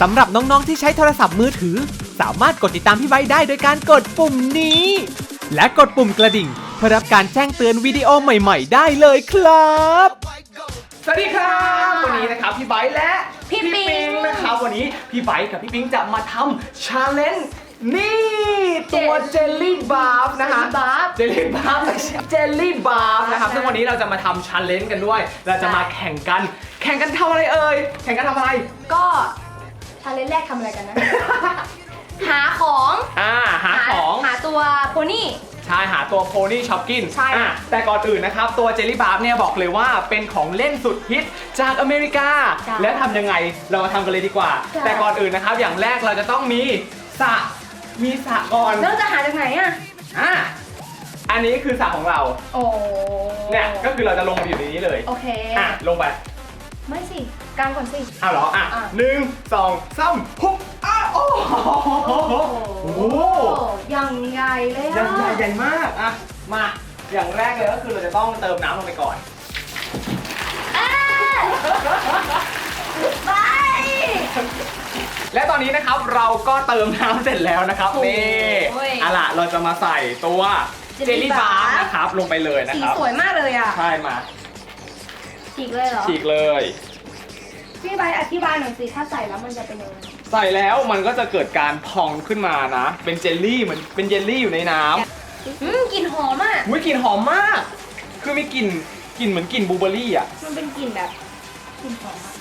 สำหรับน้องๆที่ใช้โทรศัพท์มือถือ สามารถกดติดตามพี่ไบค์ได้โดยการกดปุ่มนี้ และกดปุ่มกระดิ่ง เพื่อรับการแจ้งเตือนวิดีโอใหม่ ๆ ได้เลยครับ สวัสดีครับ วันนี้นะครับพี่ไบค์และพี่ปิ๊ง นะครับวันนี้พี่ไบค์กับพี่ปิ๊งจะมาทำชาเลนจ์นี่ตัวเจลลี่บาร์ฟนะคะบาร์ฟเจลลี่บาร์ฟเจลลี่บาร์ฟนะครับใช่ซึ่งวันนี้เราจะมาทำชาเลนจ์กันด้วย เราจะมาแข่งกัน แข่งกันทำอะไรเอ่ย แข่งกันทำอะไร ก็ชาเลนจ์แรกทำอะไรกันนะ หาของอ่าหาของ หาตัวโพนี่ ใช่หาตัวโพนี่ช็อปกินใช่อะแต่ก่อนอื่นนะครับ ตัวเจลลี่บาร์ฟเนี่ยบอกเลยว่าเป็นของเล่นสุดฮิตจากอเมริกาใช่แล้วทำยังไงเรามาทำกันเลยดีกว่าใช่แต่ก่อนอื่นนะครับ อย่างแรกเราจะต้องมีสระมีสระก่อนแล้วจะหาจากไหนอะ อะอันนี้คือสระของเรา โอ้เนี่ยก็คือเราจะลงไปอยู่ในนี้เลย โอเค อะลงไป ไม่สิกลางก่อนสิ อ้าวเหรอ อะอะ หนึ่งสองสามปุ๊บอ้าวโอ้โหโอ้โหอย่างใหญ่เลยใหญ่อะใหญ่ใหญ่มาก อะ มา อย่างแรกเลยก็คือเราจะต้องเติมน้ำลงไปก่อน อะไป และตอนนี้นะครับเราก็เติมน้ำเสร็จแล้วนะครับโอ้โหนี่เอาล่ะเราจะมาใส่ตัวเจเจลลลี่ลี่บาร์บาร์นะครับลงไปเลยนะสีครับ สวยมากเลยอะ ใช่มา ฉีกเลยเหรอฉีกเลย พี่ใบร์ทอธิบายหน่อยสิถ้าใส่แล้วมันจะเป็นยังไงใส่แล้วมันก็จะเกิดการพองขึ้นมานะ เป็นเจลลี่เหมือนเป็นเยลลี่อยู่ในน้ำอืมกลิ่นหอมอะอุ้ยกลิ่นหอมมาก คือมีกลิ่นกลิ่นเหมือนกลิ่นบลูเบอร์รี่อะมันเป็นกลิ่นแบบกลิ่นหอมอะ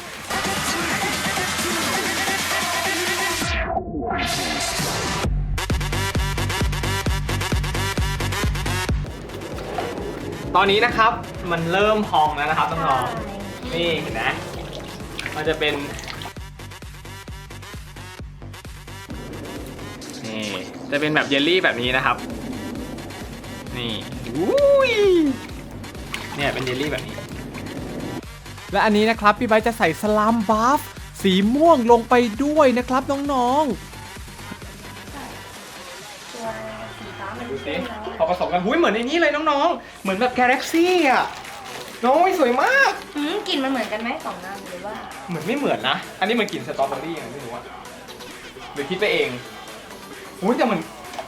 ตอนนี้นะครับมันเริ่มพองแล้วนะครับน้องๆนี่เห็นไหมมันจะเป็นนี่จะเป็นแบบเยลลี่แบบนี้นะครับ นี่อุ้ยเนี่ยเป็นเยลลี่แบบนี้ และอันนี้นะครับพี่ไบร์ทจะใส่สลามบัฟสีม่วงลงไปด้วยนะครับน้องตัวสีฟ้ามันๆดูสิเข้มแล้ว พอผสมกันหุ้ยเหมือนในนี้เลยน้องๆ เหมือนแบบกาแล็กซี่อะน้องสวยมาก อืมกลิ่นมันเหมือนกันไหมสองน้ำหรือว่า เหมือนไม่เหมือนนะ อันนี้เหมือนกลิ่นสตรอเบอรี่ยังไงไม่รู้อะหรือคิดไปเองอุ้ยแต่เหมือน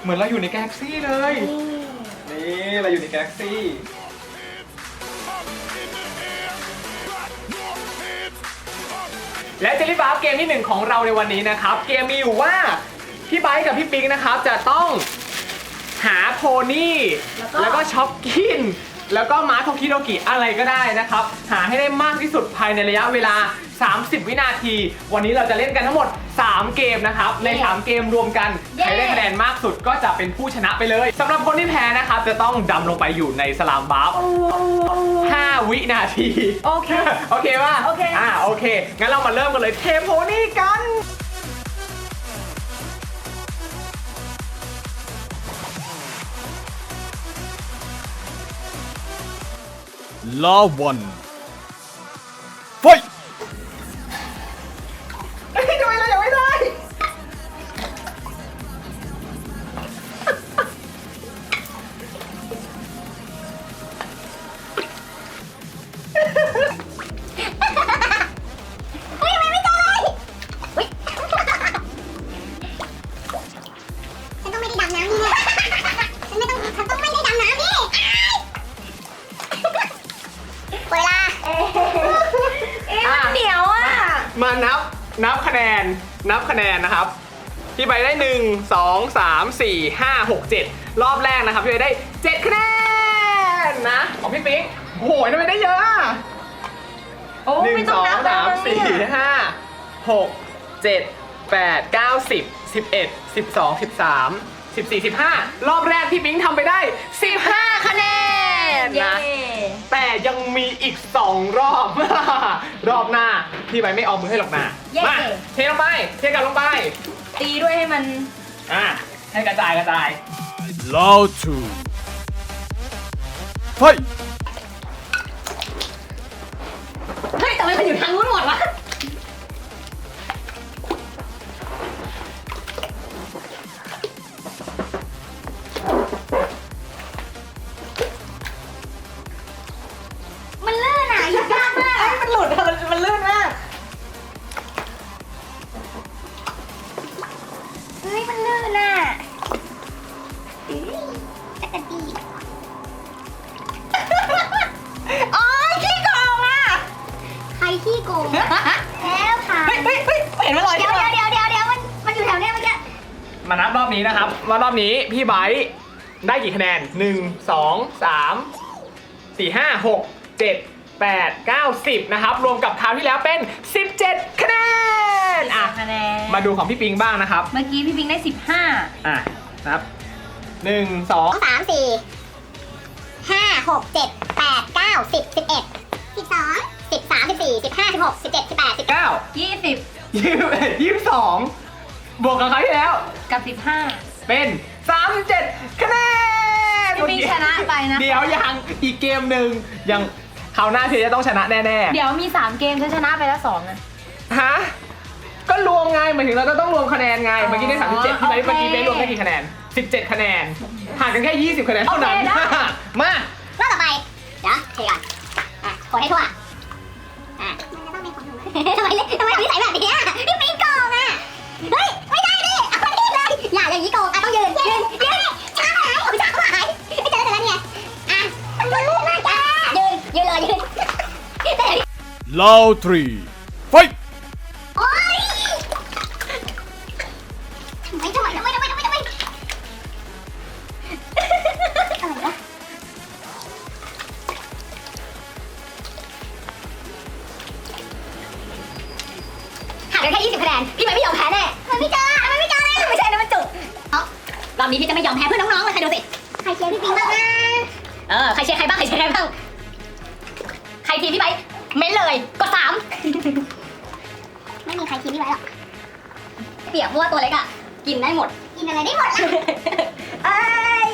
เหมือนเราอยู่ในกาแล็กซี่เลยนี่นี่เราอยู่ในกาแล็กซี่และเจลลี่บาร์เกมที่หนึ่งของเราในวันนี้นะครับ เกมมีอยู่ว่าพี่ไบค์กับพี่ปิงนะครับจะต้อง หาโพนี่แล้วก็ช็อปกิน แล้วก็ม้าโทคิโดกิอะไรก็ได้นะครับ หาให้ได้มากที่สุดภายในระยะเวลา 30 วินาที วันนี้เราจะเล่นกันทั้งหมด 3 เกมนะครับ ใน 3 เกมรวมกันใครได้คะแนนมากสุดก็จะเป็นผู้ชนะไปเลยสำหรับคนที่แพ้นะครับ จะต้องดำลงไปอยู่ในสลามบาร์5วินาที โอเค โอเคป่ะโอเค อ่า โอเค งั้นเรามาเริ่มกันเลยเทโพนี่กัน ลาวั นับคะแนนนับคะแนนนะครับพี่ใบได้ 1 2 3 4 5 6 7 รอบแรกนะครับพี่ใบได้ 7 คะแนนนะของพี่ปิ๊งโอ้โหทำไมได้เยอะอะโอ้หนึ่ไม่งต้สององนับสามแล้วสี่เนี่ยห้าหกเจ็ดแปดเก้าสิบสิบเอ็ดสิบสองสิบสามสิบสี่สิบห้ารอบแรกพี่ปิ๊งทำไปได้สิบห้าคะแนน เย้นะแต่ยังมีอีก 2 รอบ รอบหน้า พี่ใบไม่เอามือให้หรอกนะเย้ มาเทลงไป เทกันลงไป ตีด้วยให้มันอะ ให้กระจายกระจายลาทูไฟเฮ้ยแต่มันอยู่ทางนู้นหมดวะ อบนี้นะครับ ว่ารอบนี้พี่ไบร์ทได้กี่คะแนน 1 2 3 4 5 6 7 8 9 10 นะครับ รวมกับคราวที่แล้วเป็น 17 คะแนนอะคะแนนมาดูของพี่ปิงบ้างนะครับ เมื่อกี้พี่ปิงได้อะนะครับหนึ่งสองสองสามสี่ห้าหกเจ็ดแปดเก้าสิบสิบเอ็ดสิบสองสิบสามสิบสี่สิบห้าสิบหกสิบเจ็ดสิบแปดสิบเก้า15 20ยี่สิ บเอ็ดยี่สิบสองบวกกับคราวที่แล้ว กับ 15เป็นสามสิบเจ็ดคะแนนพี่ปิงชนะไปนะ เดี๋ยวยังอีกเกมหนึ่งยังคราวหน้าเธอจะต้องชนะแน่เดี๋ยวมี 3 เกมฉันชนะไปแล้ว2อะๆฮะก็รวมไงหมายถึงเราจะต้องรวมคะแนนไงเมื่อกี้ได้สามสิบเจ็ดที่ไหนโอเคเมื่อกี้ได้รวมได้กี่คะแนนสิบเจ็ดคะแนนห่างกันแค่ยี่สิบคะแนนเท่านั้น โอเคได้ มารอบต่อไป เดี๋ยวเทก่อนอะกดให้ทั่ว อะ มันจะต้องเป็นของหนู ทำไมทำไมทำนิสัยแบบนี้อะพี่ปิงโกงอะ เฮ้ย อย่าอย่างนี้โกงอะต้องยืนยืนยืนช้าหายผมช้าหายไม่เจอแต่ละเนี่ยอะมันลื่นมากจ้ายืนยืนเลยยืนแต่ Round 3. Fight! โอ๊ยทำไมทำไมทำไมทำไมทำไมทำไมอะไรวะห่างกันแค่20คะแนนพี่ไม่ไม่ยอมแพ้แน่มันไม่เจอมันไม่เจอเลยไม่ใช่นะมันจุกเอา รอบนี้พี่จะไม่ยอมแพ้เพื่อนน้องๆเลยใครดูสิ ใครเชียร์พี่ปิงบ้างนะเออ ใครเชียร์ใครบ้าง ใครเชียร์ใครบ้าง ใครทีมพี่ไบร์ทเม้นเลย กดสามไม่มีใครทีมพี่ไบร์ทหรอกเปียกเพราะว่าตัวเล็กอะ กินได้หมด กินอะไรได้หมดล่ะเอ้ย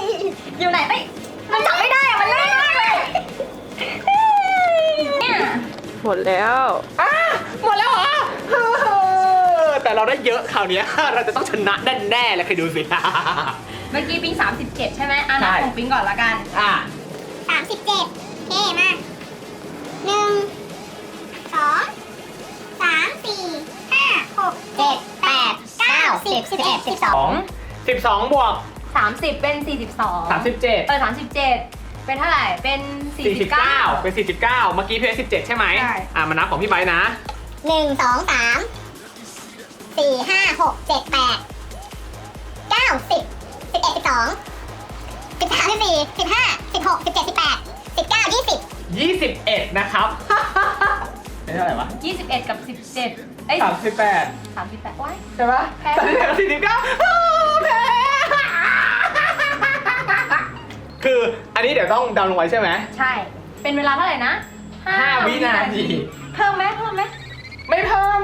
อยู่ไหนเอ้ยมันจับไม่ได้อะมันเล่นมากเลยเนี่ยหมดแล้วอะหมดแล้วเหรอเฮ้อ แต่เราได้เยอะคราวเนี้ย เราจะต้องชนะแน่ๆเลยใครดูสิ เมื่อกี้ปิง37 ใช่ไหมอะนับใช่ Ah, ของปิงก่อนละกัน อะสามสิบเจ็ดเท่มากหนึ่งสองสามสี่ห้าหกเจ็ดแปดเก้าสิบสิบเอ็ดสิบสสอองงสิบสองบวก30 เป็น 42 สามสิบเจ็ดเออ37 เป็นเท่าไหร่ เป็น สี่สิบเก้า49 เป็นสี่สิบเก้าเมื่อกี้เพียสิบเจ็ดใช่ไหมใช่ อะมานับของพี่ไบร์ทนะหนึ่งสองสาม สี่ห้าหกเจ็ดแปดเก้าสิบสิบเอ็ดสิบสองสิบสามสิบสี่สิบห้าสิบหกสิบเจ็ดสิบแปดสิบเก้ายี่สิบยี่สิบเอ็ดนะครับได้เท่าไหร่วะ21 กับ 17 เอ้ยสามสิบแปด38ว้าย ใช่ปะแพ้สามสิบแปดกับสี่สิบเก้าแพ้คืออันนี้เดี๋ยวต้องดาวน์ลงไว้ใช่ไหมใช่ เป็นเวลาเท่าไหร่นะห้าวินาที เพิ่มไหมเพิ่มไหมไม่เพิ่ม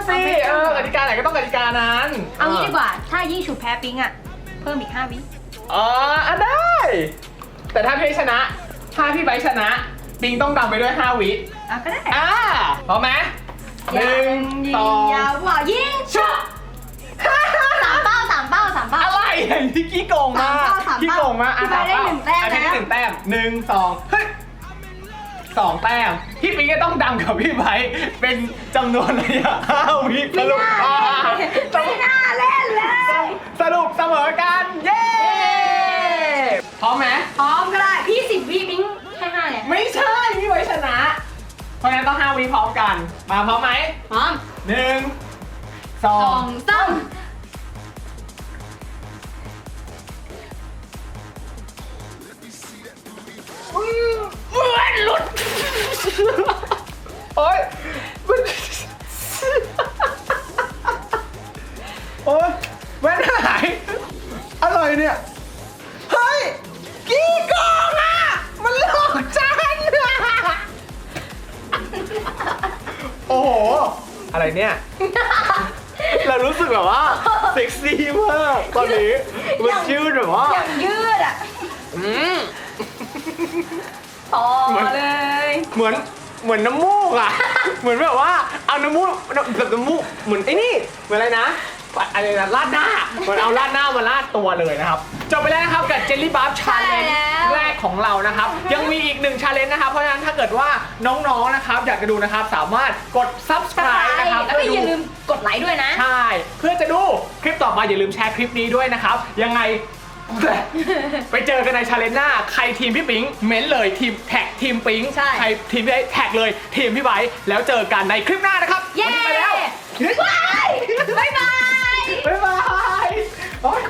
สิเอาไม่เพิ่เอมอกติกาไหนก็ต้องกติกานั้นเอางี้ดีกว่า ถ้ายิ่งฉุบแพ้ปิงอะ เพิ่มอีก5วิ อ๋ออะได้ แต่ถ้าพี่ชนะ ถ้าพี่ไบร์ทชนะ ปิงต้องดำไปด้วย5วิอะก็ได้อ่าพร้อมไหมหนึ่งยิสองยาวว่ายิงชุบ สามเป้าสามเป้าสามเป้า อะไรอย่างที่ขี้โกงมากสามเป้าสามเป้าขี้โกงมากอะพี่ไบร์ทได้หนึ่งแต้มอันนี้ได้แล้วหนึ่งแต้มหนึ่งสองเฮ้ย สองแต้ม พี่ปิงก็ต้องดำกับพี่ไบร์ทเป็นจำนวนระยะห้าวิสรุปอ่าไม่น่าเล่นเลย สรุปเสมอกัน เย้ พร้อมไหม พร้อมก็ได้ พี่สิบวิปิงแค่ห้าเนี่ยไม่ใช่พี่ไว้ชนะ เพราะฉะนั้นต้องห้าวิพร้อมกัน มาพร้อมไหมพร้อมหนึ่งสอสองง สาม โอ๊ยมันโอ๊ยแว่นหาย อร่อยเนี่ย เฮ้ย กี่กองอะ มันหลอกฉันอะโอ้โห อะไรเนี่ย เรารู้สึกแบบว่าเซ็กซี่มากตอนนี้มันชื่นแบบว่า อย่างยืดอะ อืม ต่อเหมือนเลย เหมือนเหมือนน้ำมูกอะ เหมือนแบบว่าเอาน้ำมูกแบบน้ำมูกเหมือนไอ้นี่เหมือนอะไรนะอะไรนะราดหน้าเหมือนเอาราดหน้ามาราดตัวเลยนะครับจบไปแล้วนะครับกับเจลลี่บัฟชาเลนจ์แรกของเรานะครับ ยังมีอีกหนึ่งชาเลนจ์นะครับ เพราะฉะนั้นถ้าเกิดว่าน้องๆนะครับ อยากจะดูนะครับสามารถกด subscribe นะครับแล้วก็อย่าลืมกดไลค์ด้วยนะ ใช่ เพื่อจะดูคลิปต่อไปอย่าลืมแชร์คลิปนี้ด้วยนะครับ ยังไง ไปเจอกันในชาเลนจ์หน้า ใครทีมพี่ปิงเม้นเลยทีมแท็กทีมปิงใช่ใครทีมพี่ไอ้แท็กเลยทีมพี่ไบร์ทแล้วเจอกันในคลิปหน้านะครับเย้ วันนี้ไปแล้ว บ๊ายบาย บ๊ายบาย โอ๊ย